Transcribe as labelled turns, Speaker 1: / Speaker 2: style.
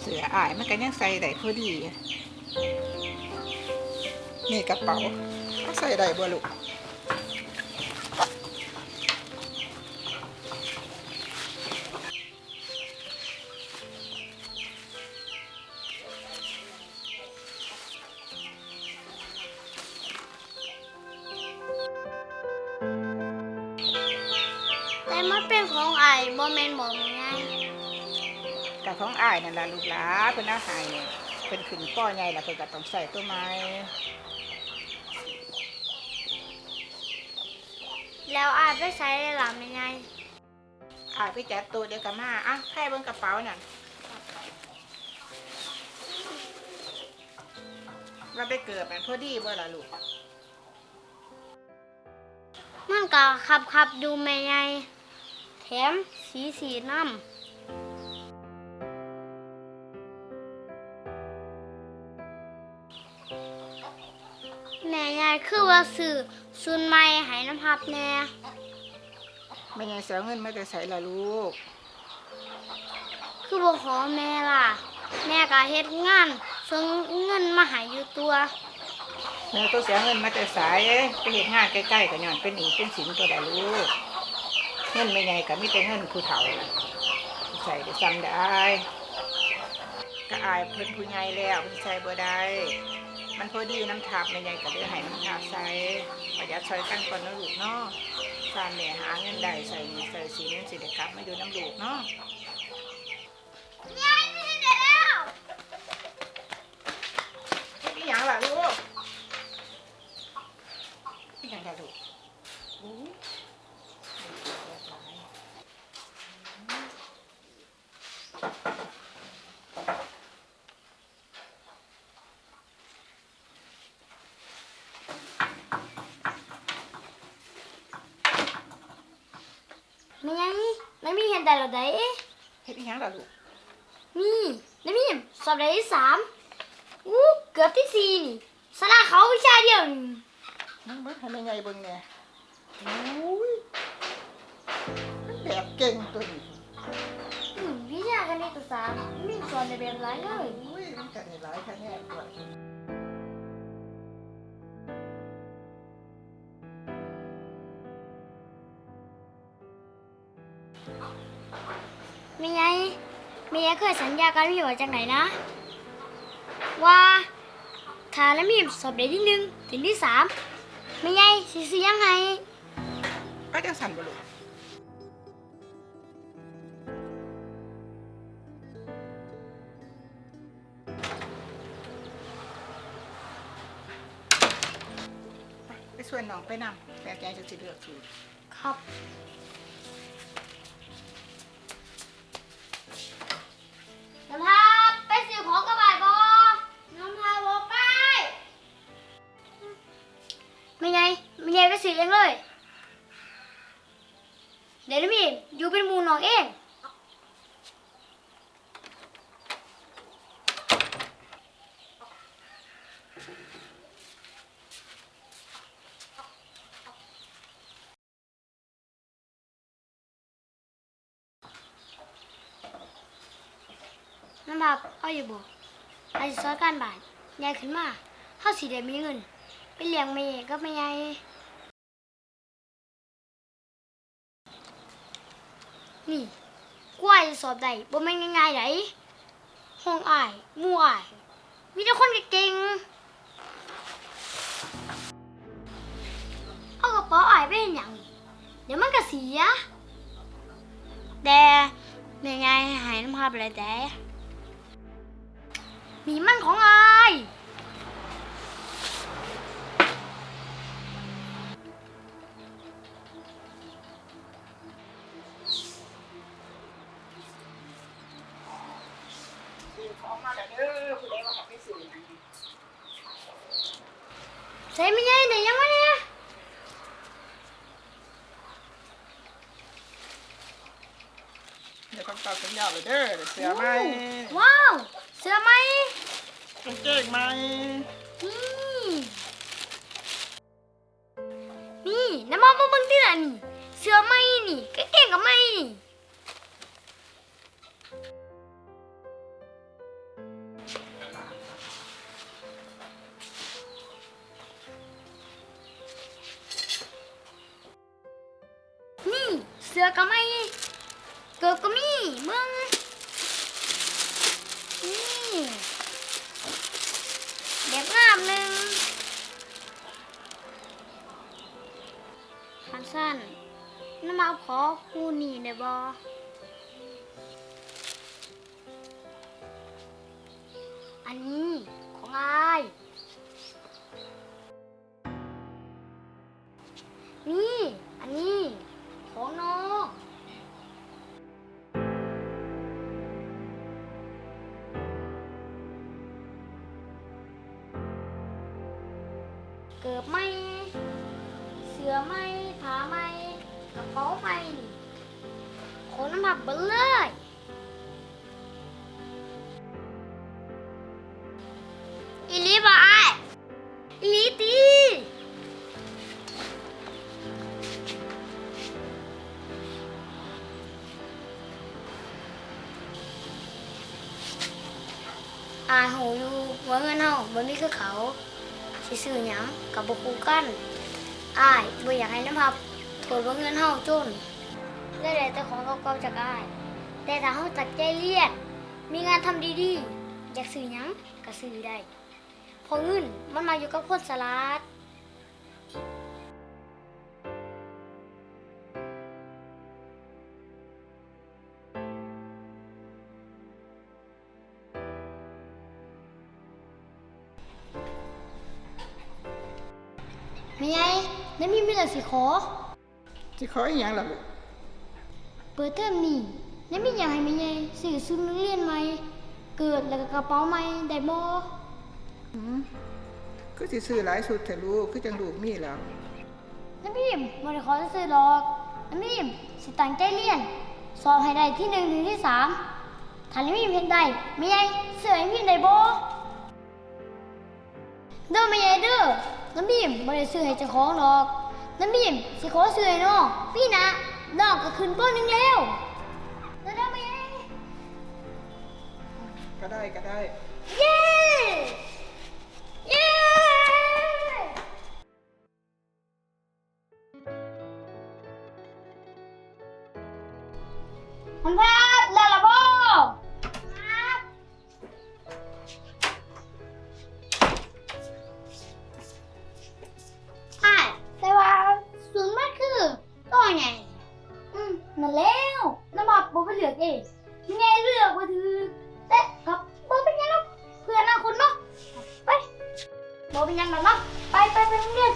Speaker 1: เสืออายมันก็ยังใส่ได้พอดี นี่กระเป๋าเอาใส่ได้บ่ลูก
Speaker 2: แต่มันเป็นของไอ้บ่แม่นบอกไง
Speaker 1: กับ ของอายนั่นล่ะลูกหลาเพิ่นเอาให้เพิ่นขึ้นป้อใหญ่แล้วเพิ่นก็ต้องใส่ตัวไม้
Speaker 2: แล้วอาจไปใช้ได้หลับยังไง
Speaker 1: อายไปจัดตัวเดียวกับมาอะแค่เบิ่งกระเป๋านั่นว่าไปเกิดมันพอดีบ่ล่ะลูก
Speaker 2: มันก็ขับขับดูแม่ไงแถมสีสีน้ำ ยายคือว่าสื่อซุนไม่ให้น้ำพับแน่
Speaker 1: ไม่ยังเสียเงินมาแต่ใส่ละลูก
Speaker 2: คือบอกขอแม่ล่ะ แม่ก็เฮ็ดงานส่งเงินมาให้อยู่ตัว
Speaker 1: แม่ต้องเสียเงินมาแต่สายไปเห็นงานใกล้ๆกันย้อนเป็นหนีเป็นสินตัวละลูก เงินไม่ไงก็มีแต่เงินผู้เฒ่าใส่ได้ซ้ำได้ก็อายเพิ่นผู้ใหญ่แล้วเพิ่นใส่บ่ได้ มันพอดีน้ำทับไม่ไงก็เลยให้น้ำทับใส่ประหยัดใช้ตั้งก่อนเนาะลูกเนาะสร้างแม่หาเงินได้ใส่ใส่สีนสิเด้กลับมาอยู่น้ำลูกเนาะ
Speaker 2: ยายมีได้แล้ว
Speaker 1: เฮ็ดอีหยังล่ะลูกอีหยังล่ะลูกอู้เรียบร้อย
Speaker 2: ไม่ยัง ไม่มีเห็นแต่ละใด
Speaker 1: เฮ็ดอีหยังล่ะลูก
Speaker 2: มีไม่มีสอบได้ที่สามอู้เกือบที่สี่นี่สละเขาวิชาเดียวนี่
Speaker 1: มึงเบิ่งให้แม่ใหญ่เบิ่งแหน่อุ้ยมันแบบเก่งตัวนี้
Speaker 2: อืมวิชาคณิตศาสตร์มีสอนในแบบหลายเลย
Speaker 1: อุ้ยมันก็ได้หลายคะแนนด้วย
Speaker 2: ไม่ไงไม่ไงเคยสัญญากันพี่ว่าจากไหนนะ ว่าถ้าแล้วมีสอบได้ที่หนึ่งถึงที่สามไม่ไงสิสิยังไง
Speaker 1: ก็จังสั่นบ่ลูกไปไปส่วนน้องไปนำแต่แกจะสิเลือกถูก
Speaker 2: ครับ เดี๋ยวนะพี่อยู่เป็นหมูน้องเองน้ำพับเอาอยู่บ่อาจจะซอยการบ้านใหญ่ขึ้นมาเฮาสิได้มีเงิน ไปเลี้ยงแม่ก็แม่ใหญ่ นี่กล้วยจะสอบได้บ่แม่นง่ายๆไดห้องอ้ายหมู่อ้ายมีแต่คนเก่งๆเอากระเป๋าอ้ายไปเฮ็ดหยังเดี๋ยวมันก็เสียแต่แม่ใหญ่ให้น้ำพับเลยแต่นี่มันของอาย สื
Speaker 1: อไหม
Speaker 2: ว้าวเสื้อไหม
Speaker 1: กางเกงไหม
Speaker 2: นี่นี่น้ำมันมาเบิ่งที่ละนี่ เสื้อไหมนี่กางเกงกับไหมนี่ สื้อก็ไม่เกือบก็มีมึงนี่เด็กงามหนึ่งคันสั้นน้ำมาขอคู่นี่ได้บ่อันนี้ของอายนี่ อันนี้ เกือบไม่ เสือไม่ผาไม่กระเป๋าไม่นี่ขน้ำผักเบิ้เลยอีลีบ่ไอ้ายอีลีตีอาหูอยู่ว่าเงินเฮาบ่มีคือเขา สิซื้อหยังกับบ่คู่กันอายบ่อยากให้น้ำพับโทษว่าเงินเฮาจนได้แต่แต่ของเก่าๆจากอาย แต่ถ้าเฮาตัดใจเรียนมีงานทำดีๆ อยากซื้อหยังก็ซื้อได้เพราะเงินมันมาอยู่กับคนสลาด ไม่ไงนั่นมีมีอะไรสิขอ
Speaker 1: สิขออีหยังล่ะลูก
Speaker 2: เปิดเทอมนี่นั่นมีอย่างให้ไม่ไงสื่อซุนนักเรียนใหม่ เกิดแล้วก็กระเป๋าใหม่ได้บ่
Speaker 1: หืมคือสิซื้อหลายสุดแต่ลูกคือจังลูกมีแล้ว
Speaker 2: น้ำพิมบ่ได้ขอซื้อดอก น้ำพิมสิตั้งใจเรียน สอบให้ได้ที่หนึ่งถึงที่สามถ้าน้ำพิมเห็นได้ไม่ไงเสื้อให้พิมได้บ่เด้อไม่ไงเด้อ น้ำพิมบ่ได้ซื้อให้เจ้าของดอก น้ำพิมสิขอซื้อให้น้องพี่นะน้องก็ขึ้นปหนึ่งแล้วเด้อเด้อไม่ไง
Speaker 1: ก็ได้ก็ได้
Speaker 2: เย้ ยังเนาะเพื่อนนะคุณเนาะไปบอเป็นยังหรอกเนาะไปไปไปโรงเรียน